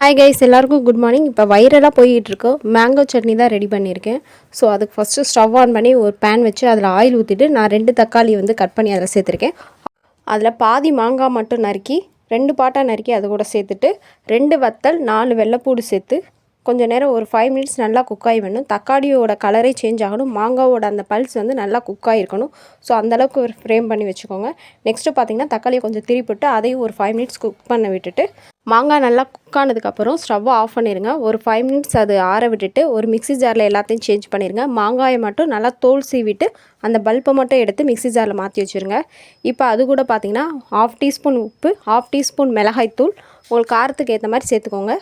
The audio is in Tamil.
ஹாய் கைஸ் எல்லாருக்கும் குட் மார்னிங் இப்போ வைரலாக போய்கிட்டுருக்கோம் மேங்கோ சட்னி தான் ரெடி பண்ணியிருக்கேன். ஸோ அதுக்கு ஃபஸ்ட்டு ஸ்டவ் ஆன் பண்ணி ஒரு பேன் வச்சு அதில் ஆயில் ஊற்றிட்டு நான் ரெண்டு தக்காளி வந்து கட் பண்ணி அதில் சேர்த்துருக்கேன். அதில் பாதி மாங்காய் மட்டும் நறுக்கி ரெண்டு பாட்டாக நறுக்கி அது கூட சேர்த்துட்டு ரெண்டு வத்தல் நாலு வெள்ளைப்பூடு சேர்த்து கொஞ்சம் நேரம் ஒரு ஃபைவ் மினிட்ஸ் நல்லா குக் ஆகி வேணும் தக்காளியோட கலரே சேஞ்ச் ஆகணும். மாங்காவோட அந்த பல்ஸ் வந்து நல்லா குக் ஆகிருக்கணும் ஸோ அந்தளவுக்கு ஒரு ஃப்ரேம் பண்ணி வச்சுக்கோங்க. நெக்ஸ்ட்டு பார்த்தீங்கன்னா தக்காளியை கொஞ்சம் திருப்பிட்டு அதையும் ஒரு ஃபைவ் மினிட்ஸ் குக் பண்ண விட்டுட்டு மாங்காய் நல்லா குக் ஆனதுக்கப்புறம் ஸ்டவ்வை ஆஃப் பண்ணிடுங்க ஒரு ஃபைவ் மினிட்ஸ் அது ஆற விட்டுட்டு ஒரு மிக்ஸி ஜாரில் எல்லாத்தையும் சேஞ்ச் பண்ணிடுங்க மாங்காயை மட்டும் நல்லா தோல் சீவிட்டு அந்த பல்ப்பை மட்டும் எடுத்து மிக்ஸி ஜாரில் மாற்றி வச்சுருங்க. இப்போ அது கூட பார்த்தீங்கன்னா ஹாஃப் டீஸ்பூன் உப்பு ஹாஃப் டீஸ்பூன் மிளகாய்த்தூள் உங்களுக்கு காரத்துக்கு ஏற்ற மாதிரி சேர்த்துக்கோங்க.